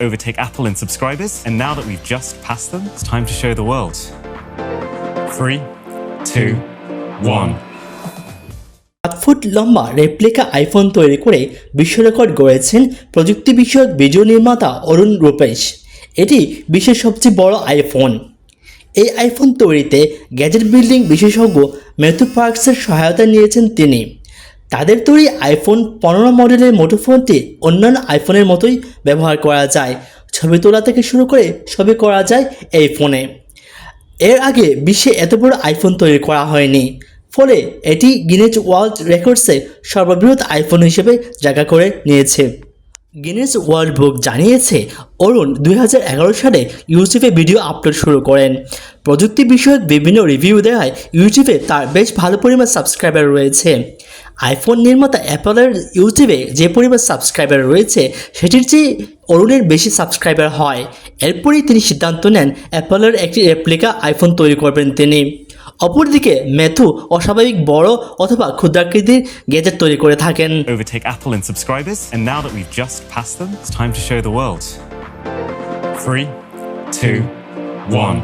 overtake Apple in subscribers, and now that we've just passed them, it's time to show the world. Three, two, one. সাত foot লম্বা replica iPhone তৈরি করে বিশ্ব record গড়েছেন প্রযুক্তি বিষয়ক ভিডিও নির্মাতা অরুণ রূপেশ এটি বিশ্বের সবচেয়ে বড় আইফোন এই আইফোন তৈরিতে গ্যাজেট বিল্ডিং বিশেষজ্ঞ মেথু পার্কসের সহায়তা নিয়েছেন তিনি তাদের তৈরি আইফোন পনেরো মডেলের মুঠোফোনটি অন্যান্য আইফোনের মতোই ব্যবহার করা যায়। ছবি তোলা থেকে শুরু করে সবই করা যায় এই ফোনে। এর আগে বিশ্বে এত বড় আইফোন তৈরি করা হয়নি। ফলে এটি গিনেজ ওয়ার্ল্ড রেকর্ডসে সর্ববৃহৎ আইফোন হিসেবে জায়গা করে নিয়েছে। গিনেজ ওয়ার্ল্ড বুক জানিয়েছে, অরুণ দুই হাজার এগারো সালে ইউটিউবে ভিডিও আপলোড শুরু করেন। প্রযুক্তি বিষয়ক বিভিন্ন রিভিউ দেওয়ায় ইউটিউবে তার বেশ ভালো পরিমাণ সাবস্ক্রাইবার রয়েছে। আইফোন নির্মাতা অ্যাপলের ইউটিউবে যে পরিমাণ সাবস্ক্রাইবার রয়েছে, সেটির চেয়ে অরুণের বেশি সাবস্ক্রাইবার হয়। এরপরেই তিনি সিদ্ধান্ত নেন, অ্যাপলের একটি রেপ্লিকা আইফোন তৈরি করবেন তিনি। অপরদিকে মেথু অস্বাভাবিক বড় অথবা ক্ষুদ্রাকৃতির গেজেট তৈরি করে থাকেন Overtake Apple in subscribers, and now that we've just passed them, it's time to show the world. Three, two, one.